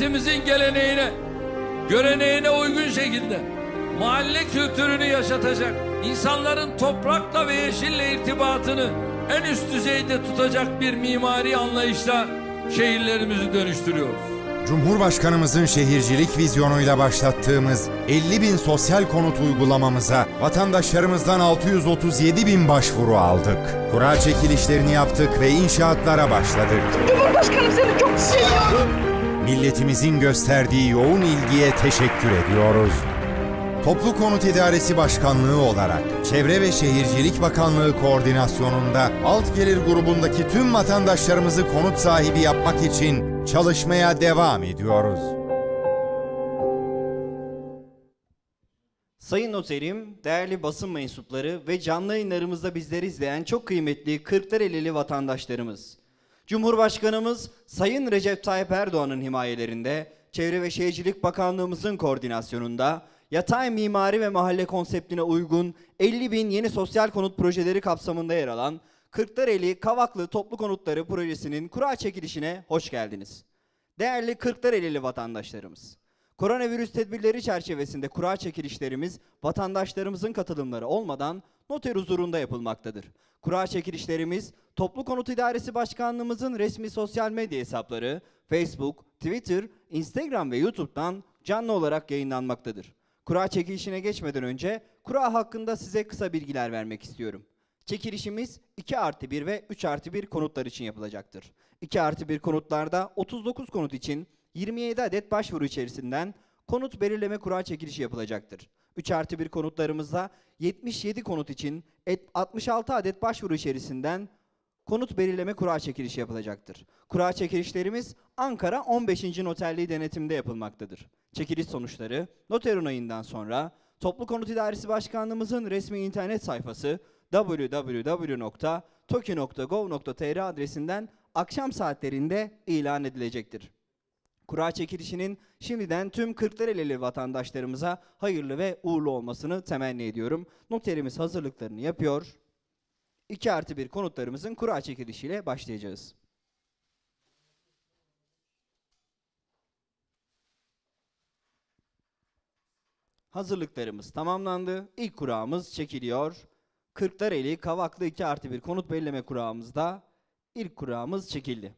milletimizin geleneğine, göreneğine uygun şekilde mahalle kültürünü yaşatacak, insanların toprakla ve yeşille irtibatını en üst düzeyde tutacak bir mimari anlayışla şehirlerimizi dönüştürüyoruz. Cumhurbaşkanımızın şehircilik vizyonuyla başlattığımız 50 bin sosyal konut uygulamamıza vatandaşlarımızdan 637 bin başvuru aldık. Kura çekilişlerini yaptık ve inşaatlara başladık. Cumhurbaşkanım seni çok seviyorum. Milletimizin gösterdiği yoğun ilgiye teşekkür ediyoruz. Toplu Konut İdaresi Başkanlığı olarak Çevre ve Şehircilik Bakanlığı koordinasyonunda alt gelir grubundaki tüm vatandaşlarımızı konut sahibi yapmak için çalışmaya devam ediyoruz. Sayın Noterim, değerli basın mensupları ve canlı yayınlarımızda bizleri izleyen çok kıymetli Kırklarelili vatandaşlarımız. Cumhurbaşkanımız Sayın Recep Tayyip Erdoğan'ın himayelerinde Çevre ve Şehircilik Bakanlığımızın koordinasyonunda yatay mimari ve mahalle konseptine uygun 50 bin yeni sosyal konut projeleri kapsamında yer alan Kırklareli Kavaklı Toplu Konutları Projesi'nin kura çekilişine hoş geldiniz. Değerli Kırklarelili vatandaşlarımız, Koronavirüs tedbirleri çerçevesinde kura çekilişlerimiz vatandaşlarımızın katılımları olmadan noter huzurunda yapılmaktadır. Kura çekilişlerimiz Toplu Konut İdaresi Başkanlığımızın resmi sosyal medya hesapları Facebook, Twitter, Instagram ve YouTube'dan canlı olarak yayınlanmaktadır. Kura çekilişine geçmeden önce kura hakkında size kısa bilgiler vermek istiyorum. Çekilişimiz 2 artı 1 ve 3 artı 1 konutlar için yapılacaktır. 2 artı 1 konutlarda 39 konut için 27 adet başvuru içerisinden konut belirleme kura çekilişi yapılacaktır. 3 artı 1 konutlarımızda 77 konut için et- 66 adet başvuru içerisinden konut belirleme kura çekilişi yapılacaktır. Kura çekilişlerimiz Ankara 15. Noterliği denetimde yapılmaktadır. Çekiliş sonuçları noter onayından sonra Toplu Konut İdaresi Başkanlığımızın resmi internet sayfası www.toki.gov.tr adresinden akşam saatlerinde ilan edilecektir. Kura çekilişinin şimdiden tüm Kırklareli vatandaşlarımıza hayırlı ve uğurlu olmasını temenni ediyorum. Noterimiz hazırlıklarını yapıyor. 2 artı 1 konutlarımızın kura çekilişiyle başlayacağız. Hazırlıklarımız tamamlandı. İlk kurağımız çekiliyor. Kırklareli Kavaklı 2 artı 1 konut belirleme kurağımızda ilk kurağımız çekildi.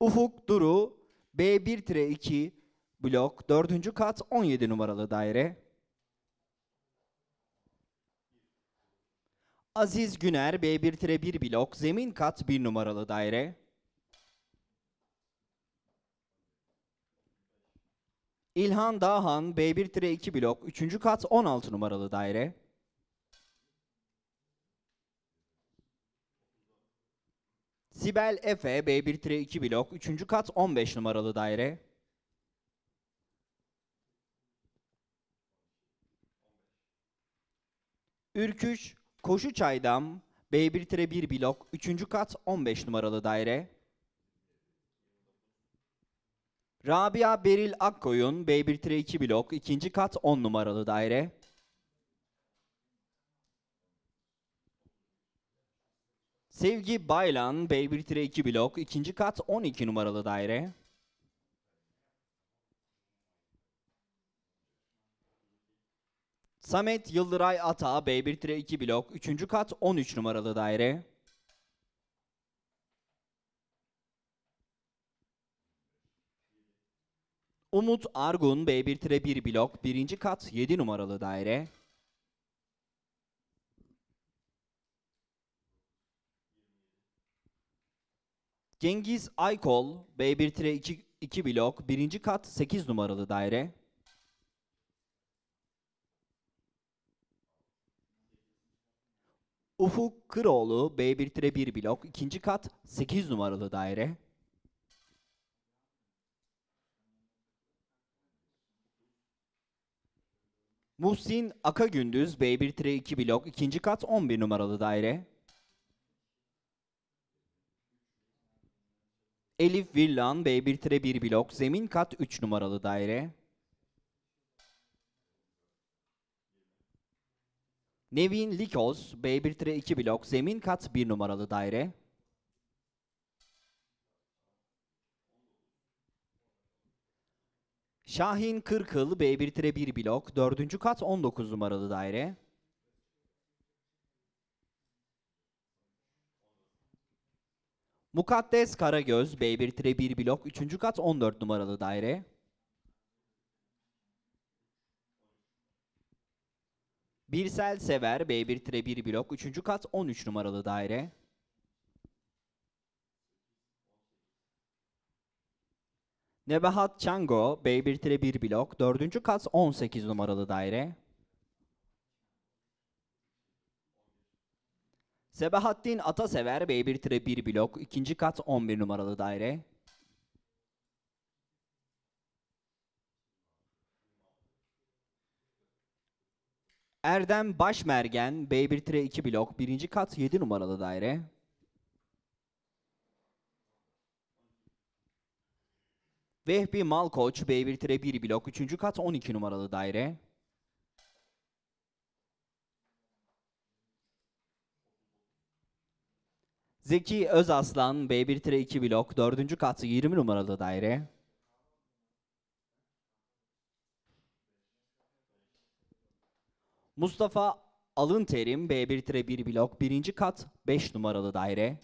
Ufuk Duru B1-2 blok 4. kat 17 numaralı daire. Aziz Güner B1-1 blok zemin kat 1 numaralı daire. İlhan Dağhan B1-2 blok 3. kat 16 numaralı daire. Sibel Efe B1-2 blok 3. kat 15 numaralı daire. Ürküş Koşu Çaydam B1-1 blok 3. kat 15 numaralı daire. Rabia Beril Akkoyun B1-2 blok 2. kat 10 numaralı daire. Sevgi Baylan B1-2 blok 2. kat 12 numaralı daire. Samet Yıldıray Ata B1-2 blok 3. kat 13 numaralı daire. Umut Argun B1-1 blok 1. kat 7 numaralı daire. Cengiz Aykol B1-2 2 blok 1. kat 8 numaralı daire. Ufuk Kıroğlu B1-1 blok 2. kat 8 numaralı daire. Muhsin Akagündüz B1-2 blok 2. kat 11 numaralı daire. Elif Virlan B1-1 blok zemin kat 3 numaralı daire. Nevin Likoz B1-2 blok zemin kat 1 numaralı daire. Şahin Kırkıl B1-1 blok 4. kat 19 numaralı daire. Mukaddes Karagöz B1-1 blok 3. kat 14 numaralı daire. Birsel Sever B1-1 blok 3. kat 13 numaralı daire. Nebahat Çango B1-1 blok 4. kat 18 numaralı daire. Sebahattin Atasever B1-1 blok 2. kat 11 numaralı daire. Erdem Başmergen B1-2 blok 1. kat 7 numaralı daire. Vehbi Malkoç B1-1 blok 3. kat 12 numaralı daire. Zeki Özaslan B1-2 blok 4. kat 20 numaralı daire. Mustafa Alınterim B1-1 blok 1. kat 5 numaralı daire.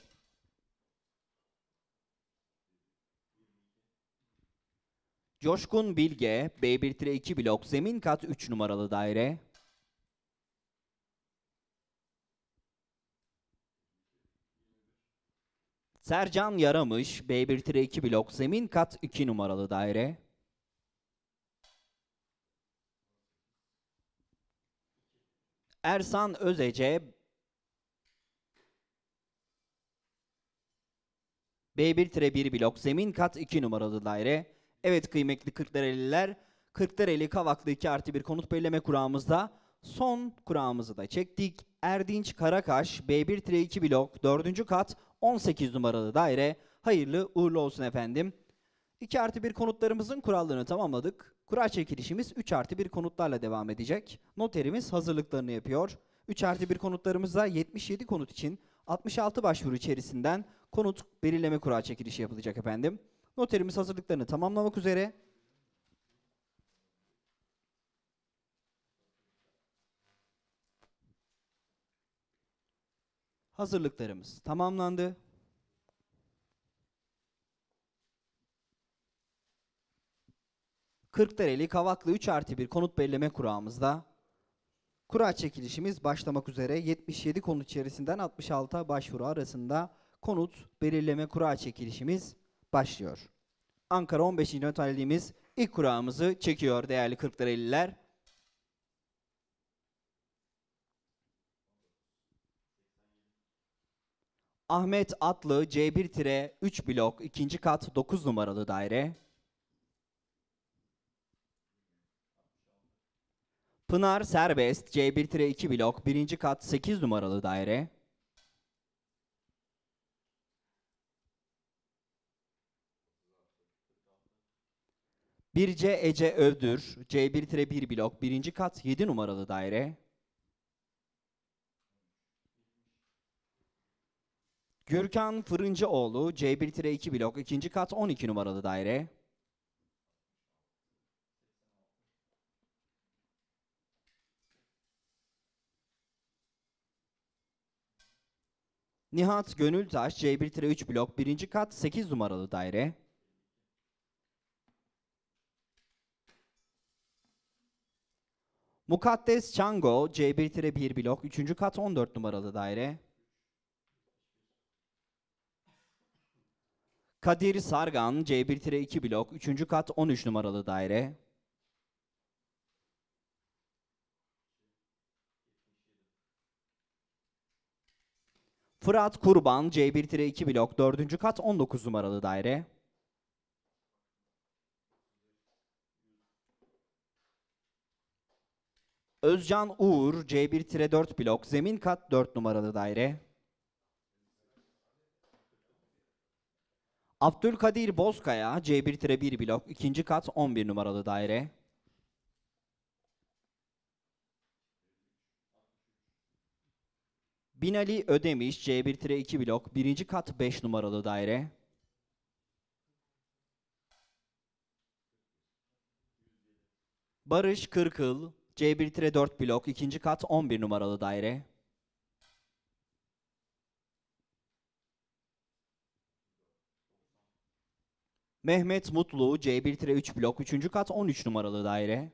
Coşkun Bilge B1-2 blok zemin kat 3 numaralı daire. Sercan Yaramış B1-2 blok zemin kat 2 numaralı daire. Ersan Özece B1-1 blok zemin kat 2 numaralı daire. Evet kıymetli Kırklareliler, Kırklareli Kavaklı 2 artı 1 konut belirleme kurağımızda son kurağımızı da çektik. Erdinç Karakaş B1-2 blok 4. kat 18 numaralı daire. Hayırlı uğurlu olsun efendim. 2 artı 1 konutlarımızın kurallarını tamamladık. Kura çekilişimiz 3 artı 1 konutlarla devam edecek. Noterimiz hazırlıklarını yapıyor. 3 artı 1 konutlarımızda 77 konut için 66 başvuru içerisinden konut belirleme kura çekilişi yapılacak efendim. Noterimiz hazırlıklarını tamamlamak üzere. Hazırlıklarımız tamamlandı. Kırklareli Kavaklı 3 artı 1 konut belirleme kurağımızda kura çekilişimiz başlamak üzere 77 konut içerisinden 66 başvuru arasında konut belirleme kura çekilişimiz başlıyor. Ankara 15. noterliğimiz ilk kurağımızı çekiyor değerli Kırklareliler. Ahmet Atlı C1-3 blok 2. kat 9 numaralı daire. Pınar Serbest C1-2 blok 1. kat 8 numaralı daire. Birce Ece Övdür C1-1 blok 1. kat 7 numaralı daire. Gürkan Fırıncıoğlu C1-2 blok 2. kat 12 numaralı daire. Nihat Gönültaş C1-3 blok 1. kat 8 numaralı daire. Mukaddes Çango C1-1 blok 3. kat 14 numaralı daire. Kadir Sargan C1-2 blok 3. kat 13 numaralı daire. Fırat Kurban C1-2 blok 4. kat 19 numaralı daire. Özcan Uğur C1-4 blok zemin kat 4 numaralı daire. Abdülkadir Bozkaya C1-1 blok 2. kat 11 numaralı daire. Binali Ödemiş C1-2 blok 1. kat 5 numaralı daire. Barış Kırkıl, C1-4 blok 2. kat 11 numaralı daire. Mehmet Mutlu, C1-3 blok 3. kat 13 numaralı daire.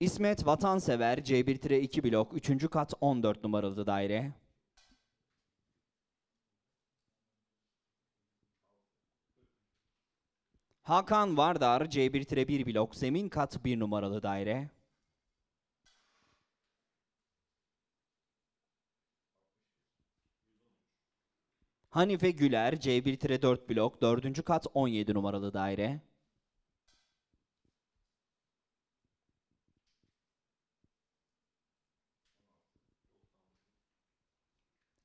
İsmet Vatansever, C1-2 blok 3. kat 14 numaralı daire. Hakan Vardar, C1-1 blok zemin kat 1 numaralı daire. Hanife Güler, C1-4 blok 4. kat 17 numaralı daire.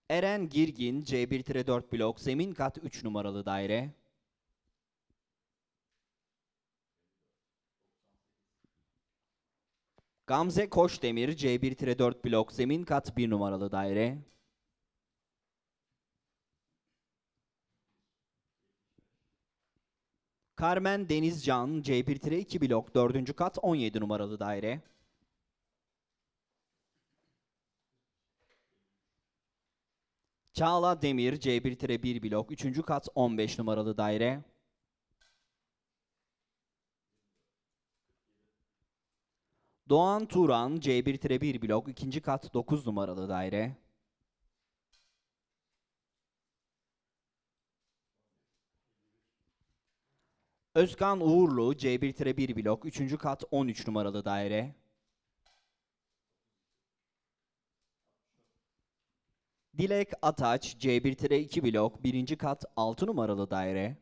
Eren Girgin, C1-4 blok zemin kat 3 numaralı daire. Gamze Koçdemir, C1-4 blok zemin kat 1 numaralı daire. Carmen Denizcan, C1-2 blok 4. kat 17 numaralı daire. Çağla Demir, C1-1 blok 3. kat 15 numaralı daire. Doğan Turan, C1-1 blok 2. kat 9 numaralı daire. Özkan Uğurlu, C1-1 blok 3. kat 13 numaralı daire. Dilek Ataç, C1-2 blok 1. kat 6 numaralı daire.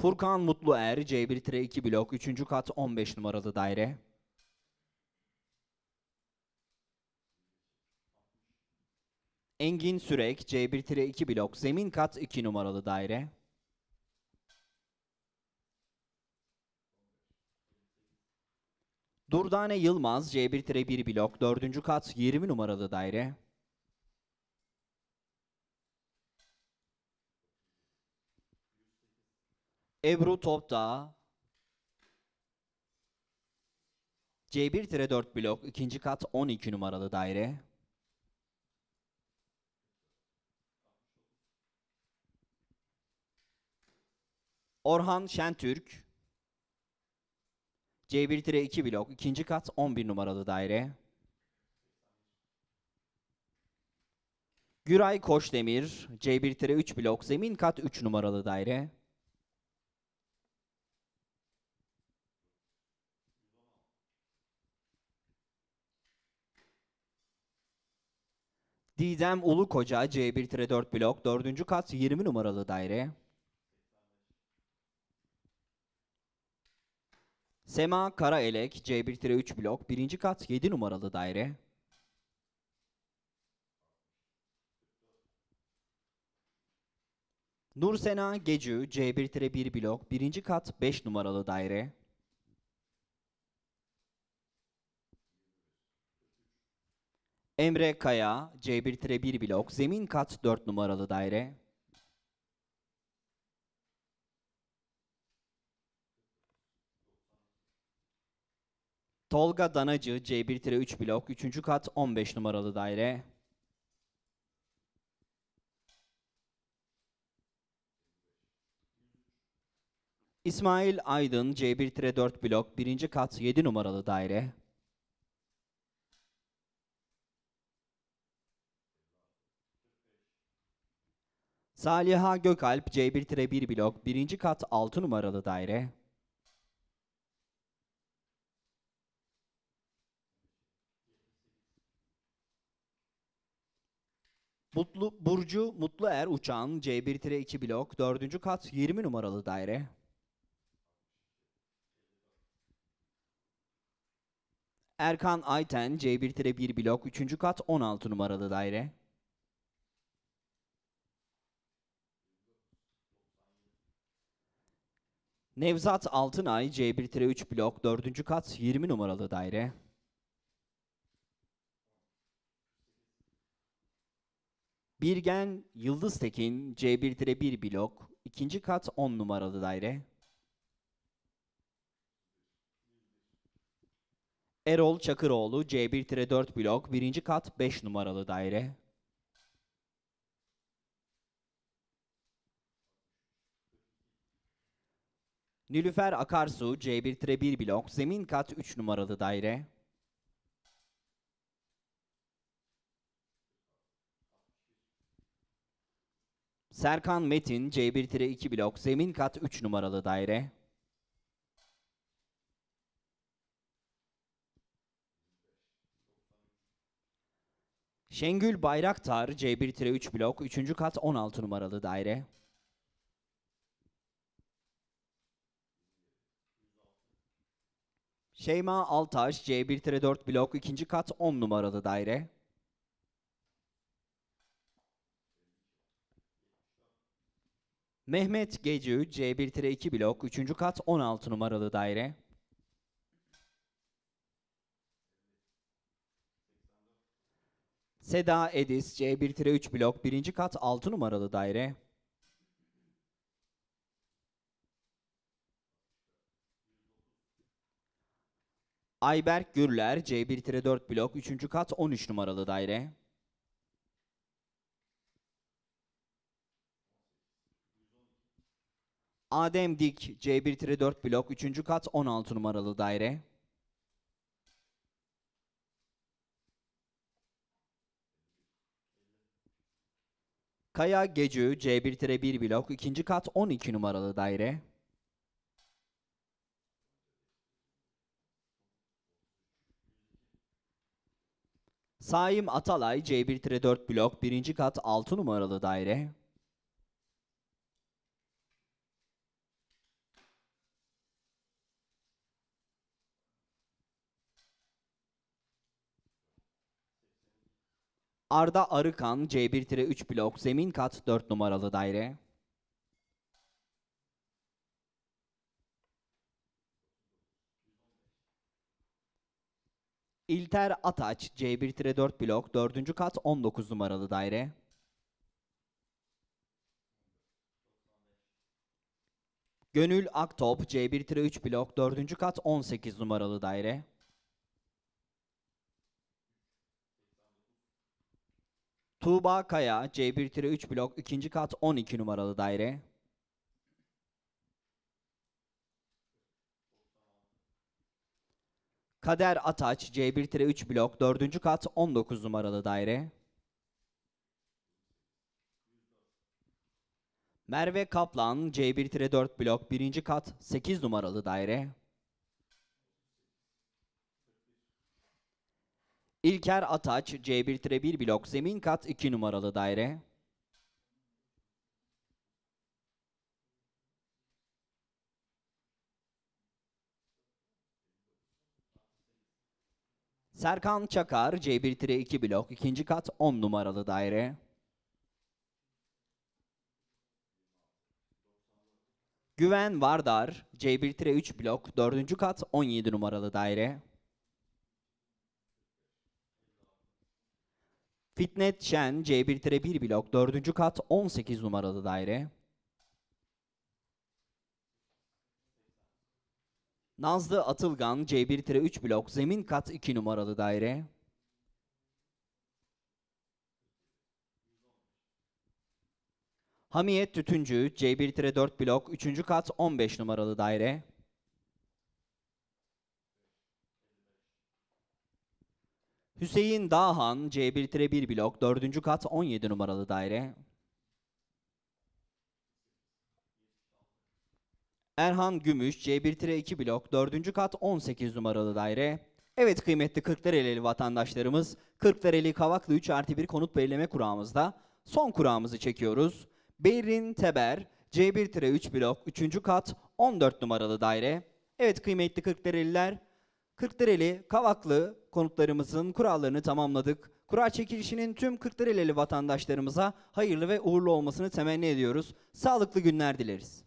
Furkan Mutluer, C1-2 blok 3. kat 15 numaralı daire. Engin Sürek, C1-2 blok zemin kat 2 numaralı daire. Durdane Yılmaz, C1-1 blok 4. kat 20 numaralı daire. Ebru Topdağ, C1-4 blok 2. kat 12 numaralı daire. Orhan Şentürk, C1-2 blok 2. kat 11 numaralı daire. Güray Koçdemir, C1-3 blok zemin kat 3 numaralı daire. Didem Ulukoca, C1-4 blok 4. kat 20 numaralı daire. Sema Karaelek, C1-3 blok 1. kat 7 numaralı daire. Nursena Gecü, C1-1 blok 1. kat 5 numaralı daire. Emre Kaya, C1-1 blok zemin kat 4 numaralı daire. Tolga Danacı, C1-3 blok 3. kat 15 numaralı daire. İsmail Aydın, C1-4 blok 1. kat 7 numaralı daire. Saliha Gökalp, C1-1 blok 1. kat 6 numaralı daire. Mutlu Burcu Mutluer Uçan C1-2 blok 4. kat 20 numaralı daire. Erkan Ayten C1-1 blok 3. kat 16 numaralı daire. Nevzat Altınay C1-3 blok 4. kat 20 numaralı daire. Birgen Yıldıztekin C1-1 blok ikinci kat 10 numaralı daire. Erol Çakıroğlu C1-4 blok birinci kat 5 numaralı daire. Nilüfer Akarsu C1-1 blok zemin kat 3 numaralı daire. Serkan Metin C1-2 blok zemin kat 3 numaralı daire. Şengül Bayraktar C1-3 blok 3. kat 16 numaralı daire. Şeyma Altaş C1-4 blok 2. kat 10 numaralı daire. Mehmet Gecü C1-2 blok 3. kat 16 numaralı daire. Seda Edis C1-3 blok 1. kat 6 numaralı daire. Ayberk Gürler C1-4 blok 3. kat 13 numaralı daire. Adem Dik C1-4 blok 3. kat 16 numaralı daire. Kaya Gecü C1-1 blok 2. kat 12 numaralı daire. Saim Atalay C1-4 blok 1. kat 6 numaralı daire. Arda Arıkan C1-3 blok zemin kat 4 numaralı daire. İlter Ataç C1-4 blok 4. kat 19 numaralı daire. Gönül Aktop C1-3 blok 4. kat 18 numaralı daire. Tuğba Kaya C1-3 blok 2. kat 12 numaralı daire. Kader Ataç C1-3 blok 4. kat 19 numaralı daire. Merve Kaplan C1-4 blok 1. kat 8 numaralı daire. İlker Ataç C1-1 blok zemin kat 2 numaralı daire. Serkan Çakar C1-2 blok 2. kat 10 numaralı daire. Güven Vardar C1-3 blok 4. kat 17 numaralı daire. Fitnet Şen C1-1 blok 4. kat 18 numaralı daire. Nazlı Atılgan C1-3 blok zemin kat 2 numaralı daire. Hamiyet Tütüncü C1-4 blok 3. kat 15 numaralı daire. Hüseyin Dağhan C1-1 blok 4. kat 17 numaralı daire. Erhan Gümüş C1-2 blok 4. kat 18 numaralı daire. Evet kıymetli Kırklareli vatandaşlarımız Kırklareli Kavaklı 3 artı 1 konut belirleme kurağımızda son kurağımızı çekiyoruz. Beyrin Teber C1-3 blok 3. kat 14 numaralı daire. Evet kıymetli Kırklareliler Kırklareli Kavaklı konutlarımızın kurallarını tamamladık. Kura çekilişinin tüm Kırklareli vatandaşlarımıza hayırlı ve uğurlu olmasını temenni ediyoruz. Sağlıklı günler dileriz.